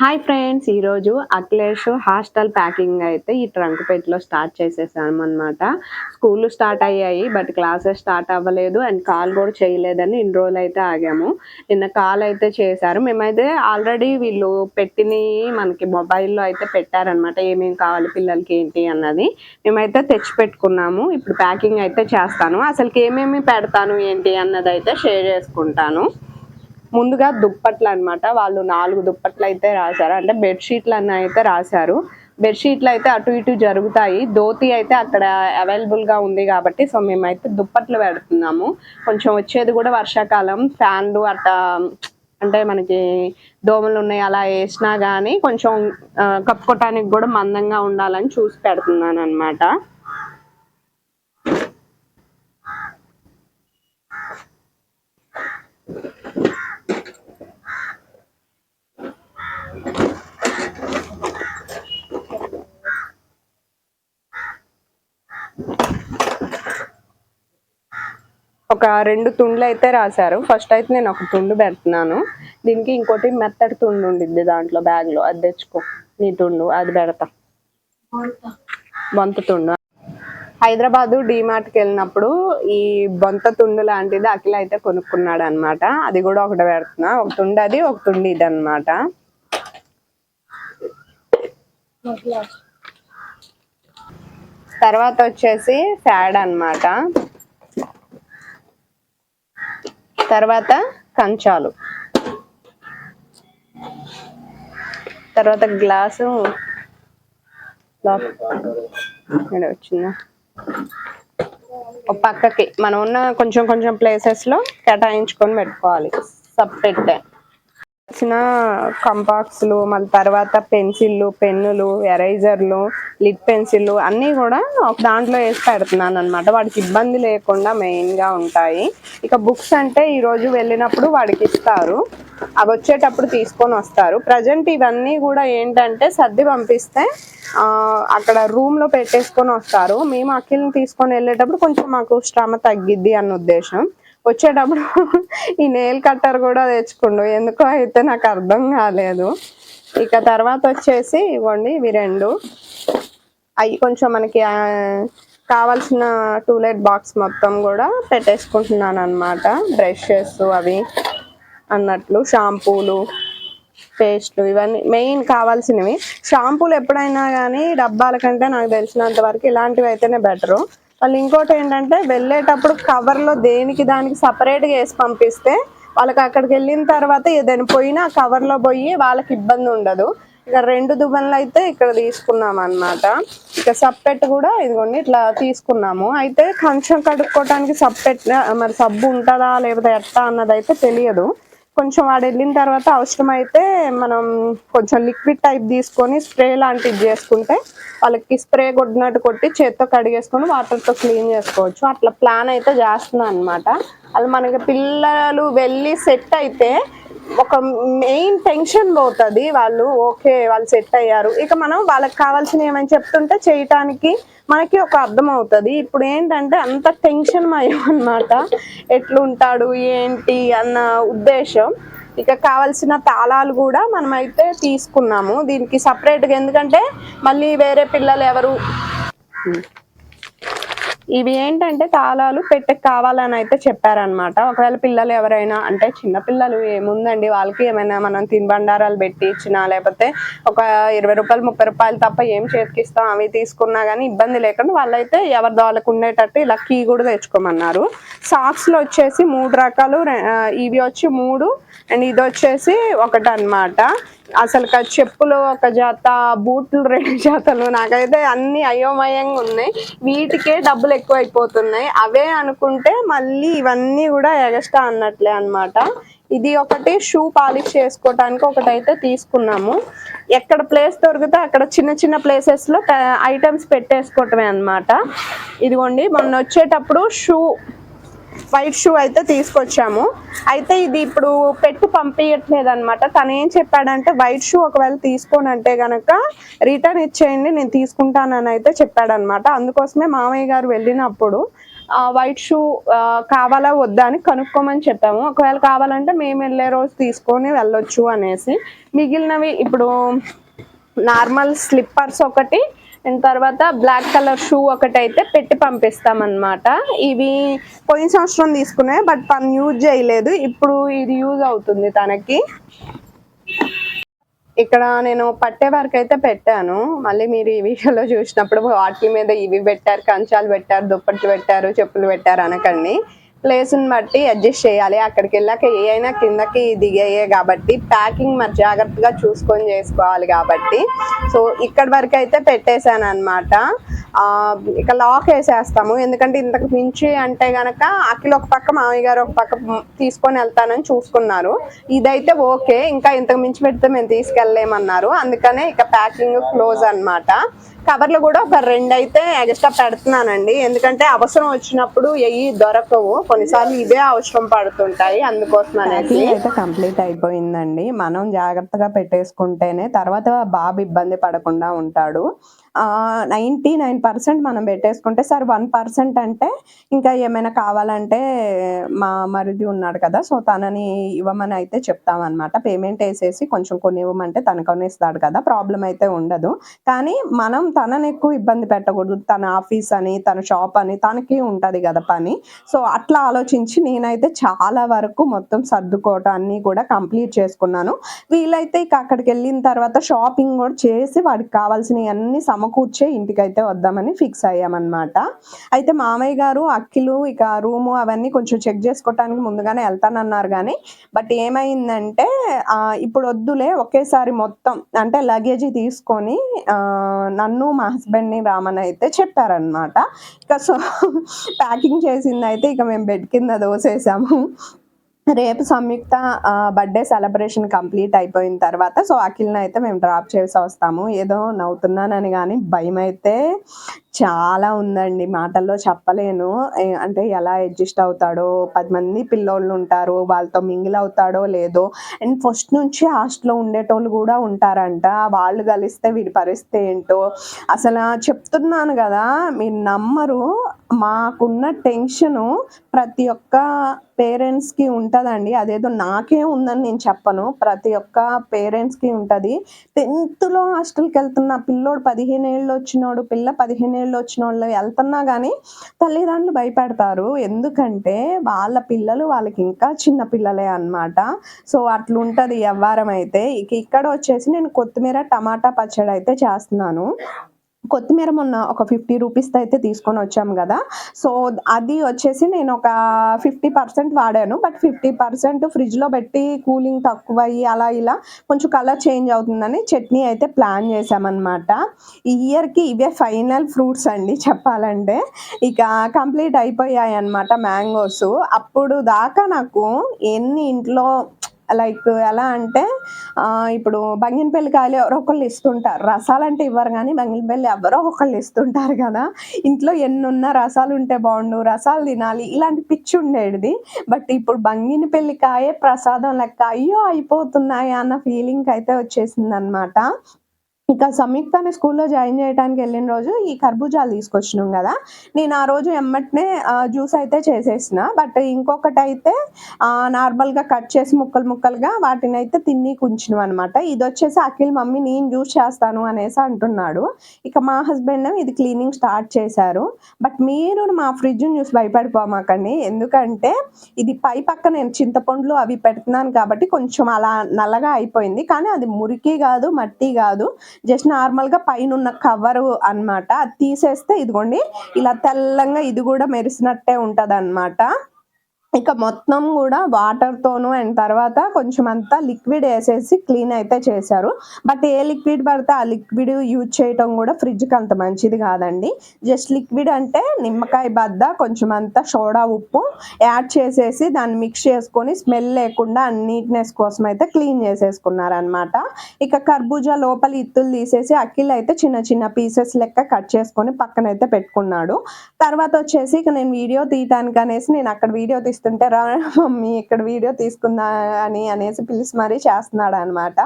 Hi friends ఈరోజు Akhilesh hostel packing అయితే ఈ ట్రంక్ పెట్లో స్టార్ట్ చేసేసాము అనమాట స్కూల్ స్టార్ట్ అయ్యాయి బట్ క్లాసెస్ స్టార్ట్ అవ్వలేదు అండ్ కాల్ కూడా చేయలేదని ఇన్ని రోజులు అయితే ఆగాము. నిన్న కాల్ అయితే చేశారు. మేమైతే ఆల్రెడీ వీళ్ళు పెట్టినవి మనకి మొబైల్లో అయితే పెట్టారనమాట ఏమేమి కావాలి పిల్లలకి ఏంటి అన్నది. మేమైతే తెచ్చి పెట్టుకున్నాము. ఇప్పుడు ప్యాకింగ్ అయితే చేస్తాను. అసలుకి ఏమేమి పెడతాను ఏంటి అన్నది అయితే షేర్ చేసుకుంటాను. ముందుగా దుప్పట్లు అన్నమాట వాళ్ళు నాలుగు దుప్పట్లు అయితే రాశారు. అంటే బెడ్షీట్లు అన్న అయితే రాశారు. బెడ్షీట్లు అయితే అటు ఇటు జరుగుతాయి. ధోతి అయితే అక్కడ అవైలబుల్గా ఉంది కాబట్టి సో మేమైతే దుప్పట్లు పెడుతున్నాము. కొంచెం వచ్చేది కూడా వర్షాకాలం. ఫ్యాన్లు అట్లా అంటే మనకి దోమలు ఉన్నాయి అలా వేసినా కానీ కొంచెం కప్పుకోవటానికి కూడా మందంగా ఉండాలని చూసి పెడుతున్నాను అనమాట ఒక రెండు తుండ్లు అయితే రాశారు. ఫస్ట్ అయితే నేను ఒక తుండు పెడుతున్నాను. దీనికి ఇంకోటి మెత్తడి తుండు ఉండిద్ది దాంట్లో బ్యాగ్లో అది తెచ్చుకో. నీ తుండు అది పెడతా. బొంత తుండు. హైదరాబాద్కి వెళ్ళినప్పుడు ఈ బొంత తుండు లాంటిది అఖిల అయితే కొనుక్కున్నాడు అనమాట అది కూడా ఒకటి పెడుతున్నా. ఒక తుండు అది ఒక తుండు ఇది అనమాట తర్వాత వచ్చేసి ఫ్యాడ్ అన్నమాట. తర్వాత కంచాలు. తర్వాత గ్లాసు. వచ్చిందా పక్కకి. మనం ఉన్న కొంచెం కొంచెం ప్లేసెస్లో కేటాయించుకొని పెట్టుకోవాలి. సపరేట్ వచ్చిన కంపాక్స్లు మళ్ళీ తర్వాత పెన్సిళ్ళు పెన్నులు ఎరైజర్లు లిడ్ పెన్సిళ్ళు అన్నీ కూడా దాంట్లో వేసి పెడుతున్నాను అనమాట వాడికి ఇబ్బంది లేకుండా మెయిన్గా ఉంటాయి. ఇక బుక్స్ అంటే ఈరోజు వెళ్ళినప్పుడు వాడికి ఇస్తారు. అవి వచ్చేటప్పుడు తీసుకొని వస్తారు. ప్రజెంట్ ఇవన్నీ కూడా ఏంటంటే సర్ది పంపిస్తే అక్కడ రూమ్లో పెట్టేసుకొని వస్తారు. మేము అఖిల్ని తీసుకొని వెళ్ళేటప్పుడు కొంచెం మాకు శ్రమ తగ్గిద్ది అన్న ఉద్దేశం. వచ్చేటప్పుడు ఈ నెయిల్ కట్టర్ కూడా తెచ్చుకుండు. ఎందుకో అయితే నాకు అర్థం కాలేదు. ఇక తర్వాత వచ్చేసి ఇవ్వండి ఇవి రెండు. అవి కొంచెం మనకి కావాల్సిన టూలెట్ బాక్స్ మొత్తం కూడా పెట్టేసుకుంటున్నాను అనమాట బ్రషెస్ అవి అన్నట్లు షాంపూలు పేస్ట్లు ఇవన్నీ మెయిన్ కావాల్సినవి. షాంపూలు ఎప్పుడైనా కానీ డబ్బాల కంటే నాకు తెలిసినంత వరకు ఇలాంటివి అయితేనే బెటరు. వాళ్ళు ఇంకోటి ఏంటంటే వెళ్ళేటప్పుడు కవర్లో దేనికి దానికి సపరేట్గా వేసి పంపిస్తే వాళ్ళకి అక్కడికి వెళ్ళిన తర్వాత ఏదైనా పోయినా ఆ కవర్లో పోయి వాళ్ళకి ఇబ్బంది ఉండదు. ఇక రెండు దువ్వెనలు అయితే ఇక్కడ తీసుకున్నాం అన్నమాట ఇక సప్పెట్ కూడా ఇదిగోండి ఇట్లా తీసుకున్నాము. అయితే కంచం కడుక్కోవటానికి సప్పెట్ మరి సబ్బు ఉంటుందా లేకపోతే ఎట్టా అన్నది అయితే తెలియదు. కొంచెం వాడు వెళ్ళిన తర్వాత అవసరమైతే మనం కొంచెం లిక్విడ్ టైప్ తీసుకొని స్ప్రే లాంటిది చేసుకుంటే వాళ్ళకి స్ప్రే కొట్టినట్టు కొట్టి చేత్తో కడిగేసుకొని వాటర్తో క్లీన్ చేసుకోవచ్చు. అట్లా ప్లాన్ అయితే చేస్తున్నాను అనమాట అది మనకి పిల్లలు వెళ్ళి సెట్ అయితే ఒక మెయిన్ టెన్షన్ పోతుంది వాళ్ళు ఓకే వాళ్ళు సెట్ అయ్యారు. ఇక మనం వాళ్ళకి కావాల్సిన ఏమని చెప్తుంటే చేయటానికి మనకి ఒక అర్థం అవుతుంది ఇప్పుడు ఏంటంటే అంత టెన్షన్ మయం అనమాట ఎట్లుంటాడు ఏంటి అన్న ఉద్దేశం. ఇక కావాల్సిన తాళాలు కూడా మనమైతే తీసుకున్నాము. దీనికి సపరేట్గా ఎందుకంటే మళ్ళీ వేరే పిల్లలు ఎవరు? ఇవి ఏంటంటే తాళాలు పెట్టెకి కావాలని అయితే చెప్పారనమాట ఒకవేళ పిల్లలు ఎవరైనా అంటే చిన్న పిల్లలు ఏముందండి? వాళ్ళకి ఏమైనా మనం తినుబండారాలు పెట్టి ఇచ్చినా లేకపోతే ఒక ఇరవై రూపాయలు ముప్పై రూపాయలు తప్ప ఏం చేతికిస్తాం అవి తీసుకున్నా కానీ ఇబ్బంది లేకుండా వాళ్ళైతే ఎవరి వాళ్ళకు ఉండేటట్టు ఇలా కీ కూడా తెచ్చుకోమన్నారు. సాక్స్లో వచ్చేసి మూడు రకాలు ఇవి వచ్చి మూడు అండ్ ఇది వచ్చేసి ఒకటి అన్నమాట అసలు చెప్పులు ఒక జాత బూట్లు రెండు జాతలు నాకైతే అన్ని అయోమయంగా ఉన్నాయి. వీటికే డబ్బులు ఎక్కువ అయిపోతున్నాయి అవే అనుకుంటే మళ్ళీ ఇవన్నీ కూడా ఎగస్ట్రా అన్నట్లే అన్నమాట. ఇది ఒకటి షూ పాలిష్ చేసుకోవటానికి ఒకటి అయితే తీసుకున్నాము. ఎక్కడ ప్లేస్ దొరికితే అక్కడ చిన్న చిన్న ప్లేసెస్లో ఐటమ్స్ పెట్టేసుకోవటమే అన్నమాట. ఇదిగోండి మొన్న వచ్చేటప్పుడు షూ వైట్ షూ అయితే తీసుకొచ్చాము. అయితే ఇది ఇప్పుడు పెట్టి పంపించట్లేదు అనమాట తను ఏం చెప్పాడంటే వైట్ షూ ఒకవేళ తీసుకోను అంటే గనక రిటర్న్ ఇచ్చేయండి నేను తీసుకుంటానని అయితే చెప్పాడనమాట అందుకోసమే మామయ్య గారు వెళ్ళినప్పుడు వైట్ షూ కావాలా వద్దా అని కనుక్కోమని చెప్పాము. ఒకవేళ కావాలంటే మేము వెళ్ళే రోజు తీసుకొని వెళ్ళొచ్చు అనేసి. మిగిలినవి ఇప్పుడు నార్మల్ స్లిప్పర్స్ ఒకటి అండ్ తర్వాత బ్లాక్ కలర్ షూ ఒకటి అయితే పెట్టి పంపిస్తాం అన్నమాట ఇవి పోయిన సంవత్సరం తీసుకున్నాయి బట్ తను యూజ్ చేయలేదు. ఇప్పుడు ఇది యూజ్ అవుతుంది తనకి. ఇక్కడ నేను పట్టే వరకు అయితే పెట్టాను. మళ్ళీ మీరు ఈ వీడియోలో చూసినప్పుడు వాటి మీద ఇవి పెట్టారు కంచాలు పెట్టారు దుప్పట్లు పెట్టారు చెప్పులు పెట్టారు అనకండి. ప్లేస్ని బట్టి అడ్జస్ట్ చేయాలి. అక్కడికి వెళ్ళాక ఏ అయినా కిందకి దిగాయే కాబట్టి ప్యాకింగ్ మరి జాగ్రత్తగా చూసుకొని చేసుకోవాలి కాబట్టి. సో ఇక్కడ వరకు అయితే పెట్టేశాను అనమాట ఇక లాక్ వేసేస్తాము. ఎందుకంటే ఇంతకు మించి అంటే గనక అఖిల్ ఒక పక్క మామయ్య గారు ఒక పక్క తీసుకొని వెళ్తానని చూసుకున్నారు. ఇదైతే ఓకే. ఇంకా ఇంతకు మించి పెడితే మేము తీసుకెళ్ళలేమన్నారు. అందుకనే ఇక ప్యాకింగ్ క్లోజ్ అనమాట కవర్లు కూడా ఒక రెండు అయితే ఎక్స్ట్రా పెడుతున్నానండి. ఎందుకంటే అవసరం వచ్చినప్పుడు ఎయ్యి దొరకవు. కొన్నిసార్లు ఇవే అవసరం పడుతుంటాయి అందుకోసం అనేది అయితే కంప్లీట్ అయిపోయిందండి. మనం జాగ్రత్తగా పెట్టేసుకుంటేనే తర్వాత బాబు ఇబ్బంది పడకుండా ఉంటాడు. నైంటీ నైన్ పర్సెంట్ మనం పెట్టేసుకుంటే సార్ వన్ పర్సెంట్ అంటే ఇంకా ఏమైనా కావాలంటే మా మరిది ఉన్నాడు కదా సో తనని ఇవ్వమని అయితే చెప్తామన్నమాట. పేమెంట్ వేసేసి కొంచెం కొన్ని ఇవ్వమంటే తను కొనిస్తాడు కదా ప్రాబ్లం అయితే ఉండదు. కానీ మనం తనని ఎక్కువ ఇబ్బంది పెట్టకూడదు. తన ఆఫీస్ అని తన షాప్ అని తనకి ఉంటుంది కదా పని. సో అట్లా ఆలోచించి నేనైతే చాలా వరకు మొత్తం సర్దుకోవటం అన్నీ కూడా కంప్లీట్ చేసుకున్నాను. వీలైతే ఇక అక్కడికి వెళ్ళిన తర్వాత షాపింగ్ కూడా చేసి వాడికి కావాల్సినవి అన్ని సమకూర్చే ఇంటికైతే వద్దామని ఫిక్స్ అయ్యామన్నమాట. అయితే మామయ్య గారు అక్కిలు ఇక రూము అవన్నీ కొంచెం చెక్ చేసుకోవటానికి ముందుగానే వెళ్తానన్నారు కానీ బట్ ఏమైందంటే ఇప్పుడు వద్దులే ఒకేసారి మొత్తం అంటే లగేజ్ తీసుకొని నన్ను మా హస్బెండ్ని రామని అయితే చెప్పారనమాట ఇక సో ప్యాకింగ్ చేసింది అయితే ఇక మేము బెడ్ కింద దోసేసాము. రేపు సంయుక్త బర్త్డే సెలబ్రేషన్ కంప్లీట్ అయిపోయిన తర్వాత సో అఖిల్ని అయితే మేము డ్రాప్ చేసి వస్తాము. ఏదో నవ్వుతున్నానని కానీ భయం అయితే చాలా ఉందండి. మాటల్లో చెప్పలేను. అంటే ఎలా అడ్జస్ట్ అవుతాడో పది మంది పిల్లోళ్ళు ఉంటారు వాళ్ళతో మింగిల్ అవుతాడో లేదో. అండ్ ఫస్ట్ నుంచి హాస్టల్లో ఉండేటోళ్ళు కూడా ఉంటారంట. వాళ్ళు కలిస్తే వీడి పరిస్థితి ఏంటో. అసలు చెప్తున్నాను కదా మీరు నమ్మరు. మాకున్న టెన్షను ప్రతి ఒక్క పేరెంట్స్కి ఉంటుందండి. అదేదో నాకే ఉందని నేను చెప్పను. ప్రతి ఒక్క పేరెంట్స్కి ఉంటుంది. టెన్త్లో హాస్టల్కి వెళ్తున్న పిల్లోడు పదిహేను ఏళ్ళు వచ్చినోడు పిల్ల పదిహేను ఏళ్ళు వచ్చిన వాళ్ళు వెళ్తున్నా కానీ తల్లిదండ్రులు భయపెడతారు. ఎందుకంటే వాళ్ళ పిల్లలు వాళ్ళకి ఇంకా చిన్న పిల్లలే అన్నమాట. సో అట్లుంటుంది వ్యవహారం అయితే. ఇక ఇక్కడ వచ్చేసి నేను కొత్తిమీర టమాటా పచ్చడి అయితే చేస్తున్నాను. కొత్తిమీర మొన్న ఒక ఫిఫ్టీ రూపీస్ అయితే తీసుకొని వచ్చాము కదా. సో అది వచ్చేసి నేను ఒక ఫిఫ్టీ పర్సెంట్ వాడాను. బట్ ఫిఫ్టీ పర్సెంట్ ఫ్రిడ్జ్లో పెట్టి కూలింగ్ తక్కువ అయ్యి అలా ఇలా కొంచెం కలర్ చేంజ్ అవుతుందని చట్నీ అయితే ప్లాన్ చేసామన్నమాట ఈ ఇయర్కి ఇవే ఫైనల్ ఫ్రూట్స్ అండి చెప్పాలంటే. ఇక కంప్లీట్ అయిపోయాయి అన్నమాట మ్యాంగోస్. అప్పుడు దాకా నాకు ఎన్ని ఇంట్లో లైక్ ఎలా అంటే ఇప్పుడు బంగినపల్లి కాయలు ఎవరో ఒకళ్ళు ఇస్తుంటారు. రసాలు అంటే ఇవ్వరు కానీ బంగినపల్లి ఎవరో ఒకళ్ళు ఇస్తుంటారు కదా. ఇంట్లో ఎన్నున్న రసాలు ఉంటే బాగుండు రసాలు తినాలి ఇలాంటి పిచ్చి ఉండేది బట్ ఇప్పుడు బంగినపల్లి కాయే ప్రసాదం లెక్క అయ్యో అయిపోతున్నాయి అన్న ఫీలింగ్ అయితే వచ్చేసింది అనమాట ఇక సంయుక్తాన్ని స్కూల్లో జాయిన్ చేయడానికి వెళ్ళిన రోజు ఈ కర్బూజాలు తీసుకొచ్చినాం కదా. నేను ఆ రోజు ఎమ్మటనే జ్యూస్ అయితే చేసేసిన. బట్ ఇంకొకటి అయితే నార్మల్గా కట్ చేసి ముక్కలు ముక్కలుగా వాటిని అయితే తిని కుంచినాం అనమాట ఇది వచ్చేసి అఖిల్ మమ్మీ నేను జ్యూస్ చేస్తాను అనేసి అంటున్నాడు. ఇక మా హస్బెండ్ ఇది క్లీనింగ్ స్టార్ట్ చేశారు. బట్ మీరు మా ఫ్రిడ్జ్ని చూసి భయపడిపోమాకండి. ఎందుకంటే ఇది పై పక్క నేను చింతపండ్లు అవి పెడుతున్నాను కాబట్టి కొంచెం అలా నల్లగా అయిపోయింది. కానీ అది మురికి కాదు మట్టి కాదు. జస్ట్ నార్మల్గా పైన ఉన్న కవర్ అన్నమాట. అది తీసేస్తే ఇదిగోండి ఇలా తెల్లంగా ఇది కూడా మెరిసినట్టే ఉంటుంది ఇక మొత్తం కూడా వాటర్ తోను అండ్ తర్వాత కొంచెం అంతా లిక్విడ్ వేసేసి క్లీన్ అయితే చేశారు. బట్ ఏ లిక్విడ్ పడితే ఆ లిక్విడ్ యూజ్ చేయటం కూడా ఫ్రిడ్జ్కి అంత మంచిది కాదండి. జస్ట్ లిక్విడ్ అంటే నిమ్మకాయ బద్ద కొంచెం అంతా సోడా ఉప్పు యాడ్ చేసేసి దాన్ని మిక్స్ చేసుకొని స్మెల్ లేకుండా నీట్నెస్ కోసం అయితే క్లీన్ చేసేసుకున్నారనమాట ఇక కర్బూజా లోపల ఇత్తులు తీసేసి అక్కిల్ అయితే చిన్న చిన్న పీసెస్ లెక్క కట్ చేసుకొని పక్కన అయితే పెట్టుకున్నాడు. తర్వాత వచ్చేసి ఇక నేను వీడియో తీయటానికి అనేసి నేను అక్కడ వీడియో తీసి పిలుస్తుంటే రా మమ్మీ ఇక్కడ వీడియో తీసుకుందా అని అనేసి పిలిచి మరీ చేస్తున్నాడు అనమాట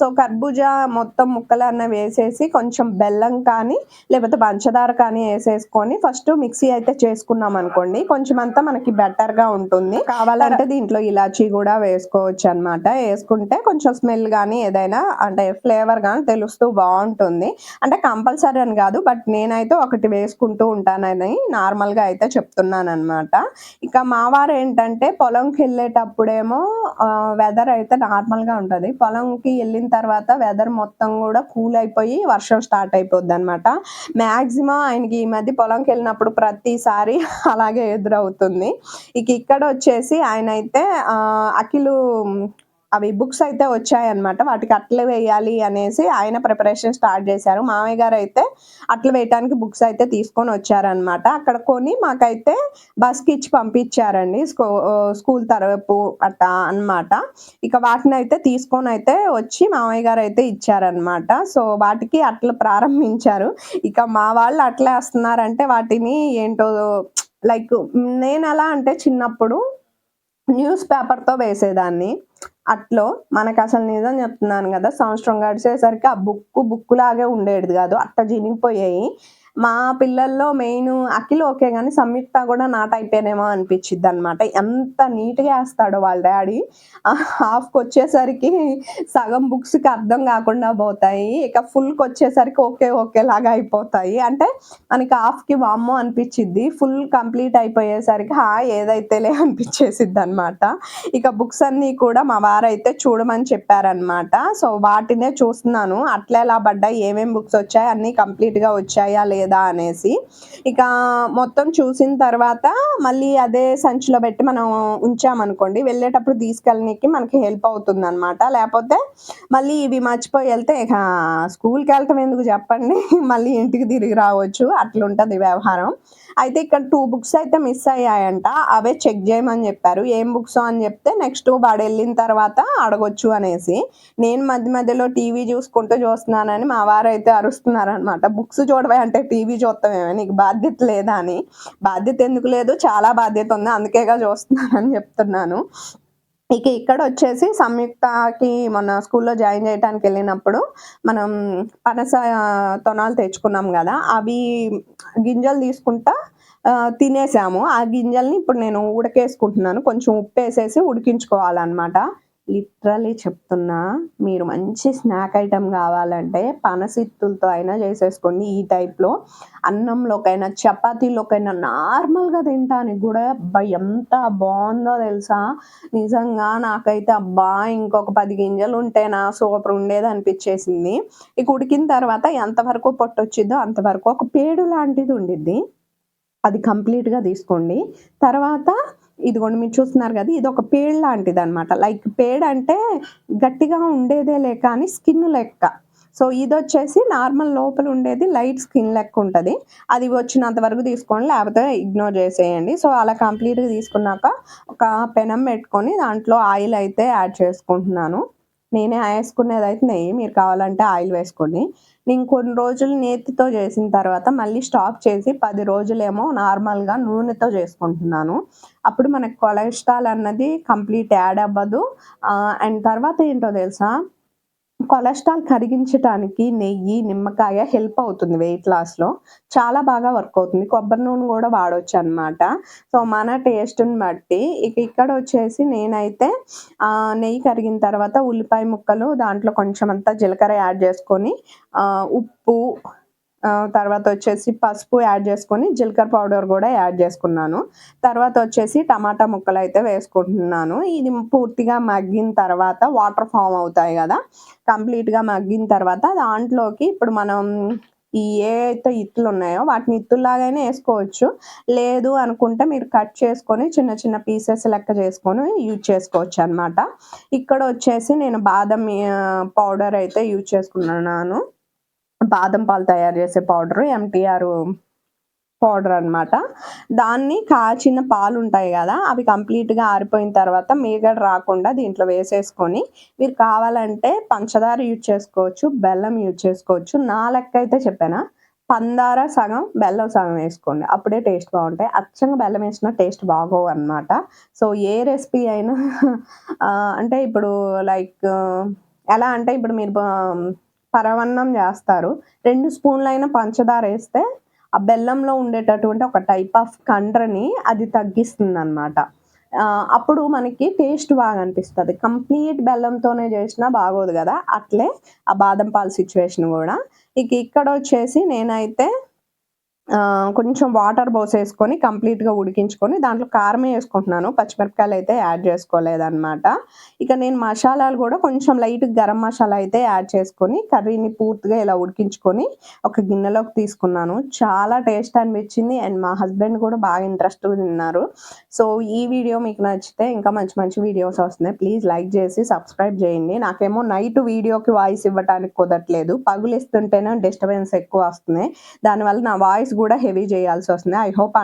సో కర్బూజా మొత్తం ముక్కలు అన్న వేసేసి కొంచెం బెల్లం కానీ లేకపోతే పంచదార కానీ వేసేసుకొని ఫస్ట్ మిక్సీ అయితే చేసుకున్నాం అనుకోండి. కొంచెం అంతా మనకి బెటర్గా ఉంటుంది. కావాలంటే దీంట్లో ఇలాచీ కూడా వేసుకోవచ్చు అనమాట వేసుకుంటే కొంచెం స్మెల్ కానీ ఏదైనా అంటే ఫ్లేవర్ కానీ తెలుస్తూ బాగుంటుంది. అంటే కంపల్సరీ అని కాదు బట్ నేనైతే ఒకటి వేసుకుంటూ ఉంటానని నార్మల్గా అయితే చెప్తున్నాను అనమాట ఇక మా వారు ఏంటంటే పొలంకి వెళ్ళేటప్పుడేమో వెదర్ అయితే నార్మల్గా ఉంటది. పొలంకి వెళ్ళిన తర్వాత వెదర్ మొత్తం కూడా కూల్ అయిపోయి వర్షం స్టార్ట్ అయిపోద్ది అనమాట మాక్సిమం ఆయనకి ఈ మధ్య పొలంకి వెళ్ళినప్పుడు ప్రతిసారి అలాగే ఎదురవుతుంది. ఇక ఇక్కడ వచ్చేసి ఆయన అయితే అఖిలు అవి బుక్స్ అయితే వచ్చాయన్నమాట. వాటికి అట్లు వేయాలి అనేసి ఆయన ప్రిపరేషన్ స్టార్ట్ చేశారు. మామయ్య గారు అయితే అట్లు వేయటానికి బుక్స్ అయితే తీసుకొని వచ్చారనమాట అక్కడ కొని మాకైతే బస్కి ఇచ్చి పంపించారండి. స్కూ స్కూల్ తరపు అట్ట అన్నమాట. ఇక వాటిని అయితే తీసుకొని అయితే వచ్చి మామయ్య గారు అయితే ఇచ్చారనమాట సో వాటికి అట్లు ప్రారంభించారు. ఇక మా వాళ్ళు అట్లా వేస్తున్నారంటే వాటిని ఏంటో లైక్ నేను ఎలా అంటే చిన్నప్పుడు న్యూస్ పేపర్తో వేసేదాన్ని. అట్లో మనకు అసలు నిజం చెప్తున్నాను కదా సంవత్సరం గడిచేసరికి ఆ బుక్ బుక్ లాగే ఉండేది కాదు. అట్ట చినిగిపోయాయి. మా పిల్లల్లో మెయిన్ అఖిల్ ఓకే కానీ సంయుక్త కూడా నాట్ టైపేనేమో అనిపించింది అనమాట ఎంత నీట్గా వేస్తాడో వాళ్ళ డాడీ. హాఫ్కి వచ్చేసరికి సగం బుక్స్కి అర్థం కాకుండా పోతాయి. ఇక ఫుల్కి వచ్చేసరికి ఓకే ఓకే లాగా అయిపోతాయి. అంటే మనకి హాఫ్కి వామ్మో అనిపించింది ఫుల్ కంప్లీట్ అయిపోయేసరికి హా ఏదైతేలే అనిపించేసిద్ది అనమాట ఇక బుక్స్ అన్నీ కూడా మా వారైతే చూడమని చెప్పారనమాట సో వాటినే చూస్తున్నాను. అట్లా ఎలా పడ్డాయి? ఏమేమి బుక్స్ వచ్చాయి? అన్నీ కంప్లీట్గా వచ్చాయా? లేదా అనేసి. ఇక మొత్తం చూసిన తర్వాత మళ్ళీ అదే సంచిలో పెట్టి మనం ఉంచామనుకోండి వెళ్ళేటప్పుడు తీసుకెళ్ళడానికి మనకి హెల్ప్ అవుతుంది అనమాట లేకపోతే మళ్ళీ ఇవి మర్చిపోయి వెళ్తే ఇక స్కూల్కి వెళ్ళటం ఎందుకు చెప్పండి? మళ్ళీ ఇంటికి తిరిగి రావచ్చు. అట్లుంటుంది వ్యవహారం. అయితే ఇక్కడ టూ బుక్స్ అయితే మిస్ అయ్యాయంట. అవే చెక్ చేయమని చెప్పారు. ఏం బుక్స్ అని చెప్తే నెక్స్ట్ వాడు వెళ్ళిన తర్వాత అడగొచ్చు అనేసి. నేను మధ్య మధ్యలో టీవీ చూసుకుంటూ చూస్తున్నానని మా వారు అయితే అరుస్తున్నారనమాట బుక్స్ చూడవే అంటే టీవీ చూస్తామేమో నీకు బాధ్యత లేదా అని. బాధ్యత ఎందుకు లేదు? చాలా బాధ్యత ఉంది. అందుకేగా చూస్తున్నానని చెప్తున్నాను. ఇక ఇక్కడ వచ్చేసి సంయుక్తకి మన స్కూల్లో జాయిన్ చేయడానికి వెళ్ళినప్పుడు మనం పనస తొనాలు తెచ్చుకున్నాం కదా అవి గింజలు తీసుకుంటా తినేసాము. ఆ గింజల్ని ఇప్పుడు నేను ఉడకేసుకుంటున్నాను. కొంచెం ఉప్పు వేసేసి ఉడికించుకోవాలన్నమాట. లిటరలీ చెప్తున్నా మీరు మంచి స్నాక్ ఐటమ్ కావాలంటే పనసిత్తులతో అయినా చేసేసుకోండి. ఈ టైప్లో అన్నంలోకైనా చపాతీలోకైనా నార్మల్గా తింటానికి కూడా అబ్బా ఎంత బాగుందో తెలుసా? నిజంగా నాకైతే అబ్బా ఇంకొక పది గింజలు ఉంటే నా సూపర్ ఉండేది అనిపించేసింది. ఇక ఉడికిన తర్వాత ఎంతవరకు పొట్టు వచ్చిందో అంతవరకు ఒక పేడు లాంటిది ఉండిద్ది. అది కంప్లీట్గా తీసుకోండి. తర్వాత ఇదిగోండి మీరు చూస్తున్నారు కదా ఇది ఒక పేడ్ లాంటిది అనమాట లైక్ పేడ్ అంటే గట్టిగా ఉండేదే లేక కానీ స్కిన్ లెక్క. సో ఇది వచ్చేసి నార్మల్ లోపల ఉండేది లైట్ స్కిన్ లెక్క ఉంటుంది. అది వచ్చినంత వరకు తీసుకోండి లేకపోతే ఇగ్నోర్ చేసేయండి. సో అలా కంప్లీట్గా తీసుకున్నాక ఒక పెనం పెట్టుకొని దాంట్లో ఆయిల్ అయితే యాడ్ చేసుకుంటున్నాను. నేనే వేసుకునేది అయితే నెయ్యి. మీరు కావాలంటే ఆయిల్ వేసుకోండి. నేను కొన్ని రోజులు నేతితో చేసిన తర్వాత మళ్ళీ స్టాప్ చేసి పది రోజులేమో నార్మల్గా నూనెతో చేసుకుంటున్నాను. అప్పుడు మనకు కొలెస్ట్రాల్ అన్నది కంప్లీట్ యాడ్ అవ్వదు. అండ్ తర్వాత ఏంటో తెలుసా? కొలెస్ట్రాల్ కరిగించడానికి నెయ్యి నిమ్మకాయ హెల్ప్ అవుతుంది వెయిట్ లాస్లో చాలా బాగా వర్క్ అవుతుంది. కొబ్బరి నూనె కూడా వాడవచ్చు అనమాట సో మన టేస్ట్ని బట్టి ఇక ఇక్కడ వచ్చేసి నేనైతే నెయ్యి కరిగిన తర్వాత ఉల్లిపాయ ముక్కలు దాంట్లో కొంచెం అంతా జీలకర్ర యాడ్ చేసుకొని ఉప్పు తర్వాత వచ్చేసి పసుపు యాడ్ చేసుకొని జీలకర్ర పౌడర్ కూడా యాడ్ చేసుకున్నాను. తర్వాత వచ్చేసి టమాటా ముక్కలు అయితే వేసుకుంటున్నాను. ఇది పూర్తిగా మగ్గిన తర్వాత వాటర్ ఫామ్ అవుతాయి కదా కంప్లీట్గా మగ్గిన తర్వాత దాంట్లోకి ఇప్పుడు మనం ఈ ఏ అయితే ఇత్తులు ఉన్నాయో వాటిని ఇత్తుల్లాగానే వేసుకోవచ్చు. లేదు అనుకుంటే మీరు కట్ చేసుకొని చిన్న చిన్న పీసెస్ లెక్క చేసుకొని యూజ్ చేసుకోవచ్చు అనమాట ఇక్కడ వచ్చేసి నేను బాదం పౌడర్ అయితే యూజ్ చేసుకున్నాను. బాదం పాలు తయారు చేసే పౌడర్ ఎంటీఆర్ పౌడర్ అనమాట దాన్ని కాచిన పాలు ఉంటాయి కదా అవి కంప్లీట్గా ఆరిపోయిన తర్వాత మీగడ రాకుండా దీంట్లో వేసేసుకొని మీరు కావాలంటే పంచదార యూజ్ చేసుకోవచ్చు బెల్లం యూజ్ చేసుకోవచ్చు. నా లెక్క అయితే చెప్పానా పందార సగం బెల్లం సగం వేసుకోండి. అప్పుడే టేస్ట్ బాగుంటాయి. అచ్చంగా బెల్లం వేసిన టేస్ట్ బాగోవు అనమాట సో ఏ రెసిపీ అయినా అంటే ఇప్పుడు లైక్ ఎలా అంటే ఇప్పుడు మీరు పరవన్నం చేస్తారు. రెండు స్పూన్లు పంచదార వేస్తే ఆ బెల్లంలో ఉండేటటువంటి ఒక టైప్ ఆఫ్ కండ్రని అది తగ్గిస్తుంది అనమాట అప్పుడు మనకి టేస్ట్ బాగా అనిపిస్తుంది. కంప్లీట్ బెల్లంతోనే చేసినా బాగోదు కదా. అట్లే ఆ బాదం పాలు సిచ్యువేషన్ కూడా. ఇక ఇక్కడ వచ్చేసి నేనైతే కొంచెం వాటర్ పోసేసుకొని కంప్లీట్గా ఉడికించుకొని దాంట్లో కారమే వేసుకుంటున్నాను. పచ్చిమిరపకాయలు అయితే యాడ్ చేసుకోలేదన్నమాట. ఇక నేను మసాలాలు కూడా కొంచెం లైట్ గరం మసాలా అయితే యాడ్ చేసుకొని కర్రీని పూర్తిగా ఇలా ఉడికించుకొని ఒక గిన్నెలోకి తీసుకున్నాను. చాలా టేస్ట్ అనిపించింది అండ్ మా హస్బెండ్ కూడా బాగా ఇంట్రెస్ట్ తిన్నారు సో ఈ వీడియో మీకు నచ్చితే ఇంకా మంచి మంచి వీడియోస్ వస్తున్నాయి. ప్లీజ్ లైక్ చేసి సబ్స్క్రైబ్ చేయండి. నాకేమో నైట్ వీడియోకి వాయిస్ ఇవ్వడానికి కుదరట్లేదు. పగులు ఇస్తుంటేనే డిస్టర్బెన్స్ ఎక్కువ వస్తున్నాయి దానివల్ల నా వాయిస్ కూడా హెవీ చేయాల్సి వస్తుంది. I hope